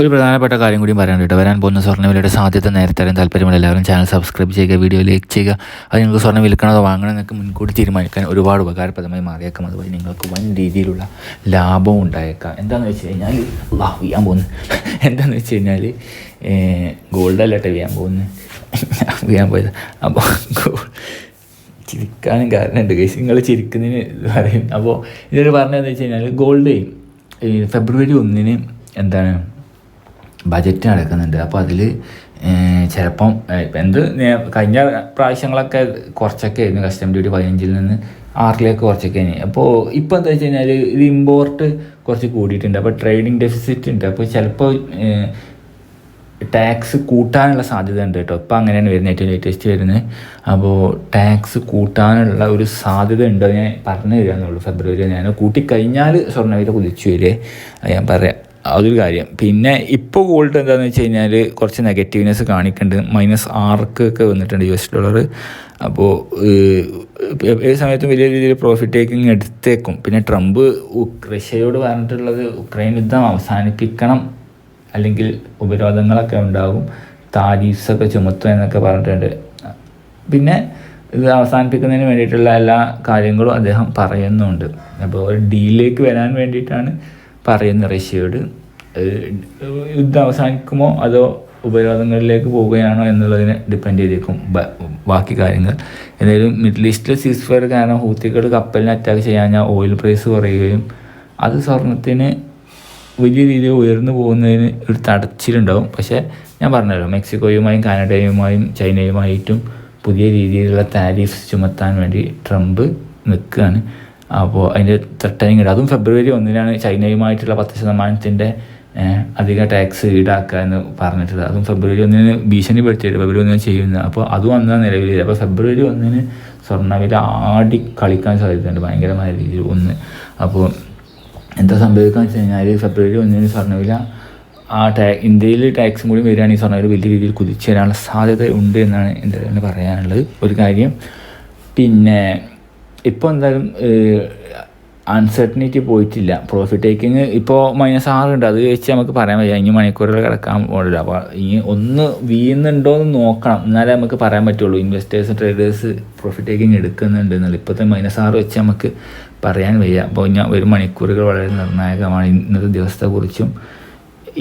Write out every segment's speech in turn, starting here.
ഒരു പ്രധാനപ്പെട്ട കാര്യം കൂടി പറയാൻ കേട്ടോ. വരാൻ പോകുന്ന സ്വർണവിലയുടെ സാധ്യത നേരത്തെ അറിയാൻ താല്പര്യമുള്ള എല്ലാവരും ചാനൽ സബ്സ്ക്രൈബ് ചെയ്യുക വീഡിയോ ലൈക്ക് ചെയ്യുക. അത് നിങ്ങൾക്ക് സ്വർണം വിൽക്കണതോ വാങ്ങണമെന്ന് എന്നൊക്കെ മുൻകൂട്ടി തീരുമാനിക്കാൻ ഒരുപാട് ഉപകാരപ്രദമായി മാറിയേക്കാം. അതുവഴി നിങ്ങൾക്ക് വൻ രീതിയിലുള്ള ലാഭവും ഉണ്ടായേക്കാം. എന്താണെന്ന് വെച്ച് കഴിഞ്ഞാൽ വാ ചെയ്യാൻ പോകുന്നു. എന്താണെന്ന് വെച്ച് കഴിഞ്ഞാൽ ഗോൾഡ് അല്ലട്ടെ ചെയ്യാൻ പോകുന്നത്. ചെയ്യാൻ പോയത്. അപ്പോൾ ചിരിക്കാനും കാരണമുണ്ട് കേസ് നിങ്ങൾ ചിരിക്കുന്നതിന് പറയും. അപ്പോൾ ഇതൊരു പറഞ്ഞതെന്ന് വെച്ച് കഴിഞ്ഞാൽ ഗോൾഡ് ഈ ഫെബ്രുവരി ഒന്നിന് എന്താണ് ബജറ്റ് നടക്കുന്നുണ്ട്. അപ്പോൾ അതിൽ ചിലപ്പം എന്ത് കഴിഞ്ഞ പ്രാവശ്യങ്ങളൊക്കെ കുറച്ചൊക്കെ ആയിരുന്നു. കസ്റ്റം ഡ്യൂട്ടി പതിനഞ്ചിൽ നിന്ന് ആറിലേക്ക് കുറച്ചൊക്കെ ആയിരുന്നു. അപ്പോൾ ഇപ്പോൾ എന്താ വെച്ച് കഴിഞ്ഞാൽ ഇത് ഇമ്പോർട്ട് കുറച്ച് കൂടിയിട്ടുണ്ട്. അപ്പോൾ ട്രേഡിംഗ് ഡെഫിസിറ്റ് ഉണ്ട്. അപ്പോൾ ചിലപ്പോൾ ടാക്സ് കൂട്ടാനുള്ള സാധ്യത ഉണ്ട് കേട്ടോ. ഇപ്പം അങ്ങനെയാണ് വരുന്നത്. ഏറ്റവും ലേറ്റസ്റ്റ് വരുന്നത്. അപ്പോൾ ടാക്സ് കൂട്ടാനുള്ള ഒരു സാധ്യത ഉണ്ടോ ഞാൻ പറഞ്ഞു തരാമെന്നുള്ളൂ ഫെബ്രുവരി ഞാൻ കൂട്ടിക്കഴിഞ്ഞാൽ സ്വർണവില കുതിച്ചു വരെ ഞാൻ പറയാം. അതൊരു കാര്യം. പിന്നെ ഇപ്പോൾ ഗോൾഡ് എന്താണെന്ന് വെച്ച് കഴിഞ്ഞാൽ കുറച്ച് നെഗറ്റീവ്നെസ് കാണിക്കുന്നുണ്ട് മൈനസ് ആർക്കൊക്കെ വന്നിട്ടുണ്ട് യു എസ് ഡോളർ അപ്പോൾ ഏത് സമയത്തും വലിയ രീതിയിൽ പ്രോഫിറ്റ് ടേക്കിംഗ് എടുത്തേക്കും. പിന്നെ ട്രംപ് റഷ്യയോട് പറഞ്ഞിട്ടുള്ളത് ഉക്രൈൻ യുദ്ധം അവസാനിപ്പിക്കണം. അല്ലെങ്കിൽ ഉപരോധങ്ങളൊക്കെ ഉണ്ടാകും. താരീഫ്സൊക്കെ ചുമത്തുക എന്നൊക്കെ പറഞ്ഞിട്ടുണ്ട്. പിന്നെ ഇത് അവസാനിപ്പിക്കുന്നതിന് വേണ്ടിയിട്ടുള്ള എല്ലാ കാര്യങ്ങളും അദ്ദേഹം പറയുന്നുണ്ട്. അപ്പോൾ ഒരു ഡീലിലേക്ക് വരാൻ വേണ്ടിയിട്ടാണ് പറയുന്നത് റഷ്യയോട് യുദ്ധം അവസാനിക്കുമോ അതോ ഉപരോധങ്ങളിലേക്ക് പോവുകയാണോ എന്നുള്ളതിനെ ഡിപ്പെൻഡ് ചെയ്തേക്കും ബാക്കി കാര്യങ്ങൾ. എന്തായാലും മിഡിൽ ഈസ്റ്റിലെ സീസ് ഫയർ കാരണം ഹൂത്തികൾ കപ്പലിനെ അറ്റാക്ക് ചെയ്യാഞ്ഞാൽ ഓയിൽ പ്രൈസ് കുറയുകയും അത് സ്വർണത്തിന് വലിയ രീതിയിൽ ഉയർന്നു പോകുന്നതിന് ഒരു തടച്ചിലുണ്ടാവും. പക്ഷേ ഞാൻ പറഞ്ഞല്ലോ മെക്സിക്കോയുമായും കാനഡയുമായും ചൈനയുമായിട്ടും പുതിയ രീതിയിലുള്ള താരിഫ്സ് ചുമത്താൻ വേണ്ടി ട്രംപ് നിൽക്കുകയാണ്. അപ്പോൾ അതിന്റെ ത്രട്ടനിങ് ഇടും അതും ഫെബ്രുവരി ഒന്നിനാണ് ചൈനയുമായിട്ടുള്ള പത്ത് ശതമാനത്തിന്റെ അധികം ടാക്സ് ഈടാക്കുക എന്ന് പറഞ്ഞിട്ടുള്ളത്. അതും ഫെബ്രുവരി ഒന്നിന് ഭീഷണി പെടുത്തിയിട്ട് ഫെബ്രുവരി ഒന്നിന് ചെയ്യുന്നത്. അപ്പോൾ അതും അന്നാണ് നിലവിൽ അപ്പോൾ ഫെബ്രുവരി ഒന്നിന് സ്വർണവില ആടി കളിക്കാൻ സാധ്യതയുണ്ട്. ഭയങ്കരമായ രീതിയിൽ ഒന്ന്. അപ്പോൾ എന്താ സംഭവിക്കുക വെച്ച് കഴിഞ്ഞാൽ ഫെബ്രുവരി ഒന്നിന് സ്വർണവില ആ ടാ ഇന്ത്യയിൽ ടാക്സും കൂടി വരികയാണെങ്കിൽ സ്വർണവില വലിയ രീതിയിൽ കുതിച്ചു വരാനുള്ള സാധ്യത ഉണ്ട് എന്നാണ് എന്റെ പറയാനുള്ളത്. ഒരു കാര്യം പിന്നെ ഇപ്പോൾ എന്തായാലും അൺസർട്ടനിറ്റി പോയിട്ടില്ല. പ്രോഫിറ്റ് ടേക്കിങ് ഇപ്പോൾ മൈനസ് ആറ് ഉണ്ട്. അത് വെച്ച് നമുക്ക് പറയാൻ പറ്റില്ല. ഇനി മണിക്കൂറുകൾ കിടക്കാൻ പോകില്ല അപ്പോൾ ഇനി ഒന്ന് വീഴുന്നുണ്ടോ എന്ന് നോക്കണം. എന്നാലേ നമുക്ക് പറയാൻ പറ്റുള്ളൂ. ഇൻവെസ്റ്റേഴ്സ് ട്രേഡേഴ്സ് പ്രോഫിറ്റ് ടേക്കിങ് എടുക്കുന്നുണ്ട് എന്നുള്ളത്. ഇപ്പോഴത്തെ മൈനസ് ആറ് വെച്ച് നമുക്ക് പറയാൻ വയ്യ. അപ്പോൾ ഞാൻ ഒരു മണിക്കൂറുകൾ വളരെ നിർണായകമാണ് ഇന്നത്തെ ദിവസത്തെക്കുറിച്ചും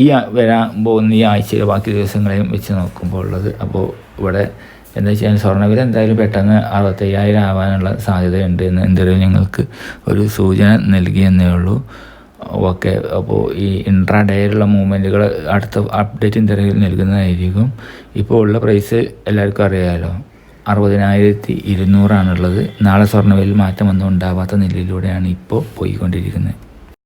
ഈ വരാൻ പോകുന്ന ഈ ആഴ്ചയിലെ ബാക്കി ദിവസങ്ങളെയും വെച്ച് നോക്കുമ്പോൾ ഉള്ളത്. അപ്പോൾ ഇവിടെ എന്താ വെച്ചാൽ സ്വർണവില എന്തായാലും പെട്ടെന്ന് അറുപത്തയ്യായിരം ആവാനുള്ള സാധ്യതയുണ്ട് എന്ന് എന്തായാലും ഞങ്ങൾക്ക് ഒരു സൂചന നൽകിയെന്നേ ഉള്ളൂ. ഓക്കെ അപ്പോൾ ഈ ഇൻട്രാ ഡേയിലുള്ള മൂവ്മെന്റുകൾ അടുത്ത അപ്ഡേറ്റ് എന്തെങ്കിലും നൽകുന്നതായിരിക്കും. ഇപ്പോൾ ഉള്ള പ്രൈസ് എല്ലാവർക്കും അറിയാമല്ലോ അറുപതിനായിരത്തി ഇരുന്നൂറാണുള്ളത്. നാളെ സ്വർണവിലയിൽ മാറ്റമൊന്നും ഉണ്ടാവാത്ത നിലയിലൂടെയാണ് ഇപ്പോൾ പോയിക്കൊണ്ടിരിക്കുന്നത്.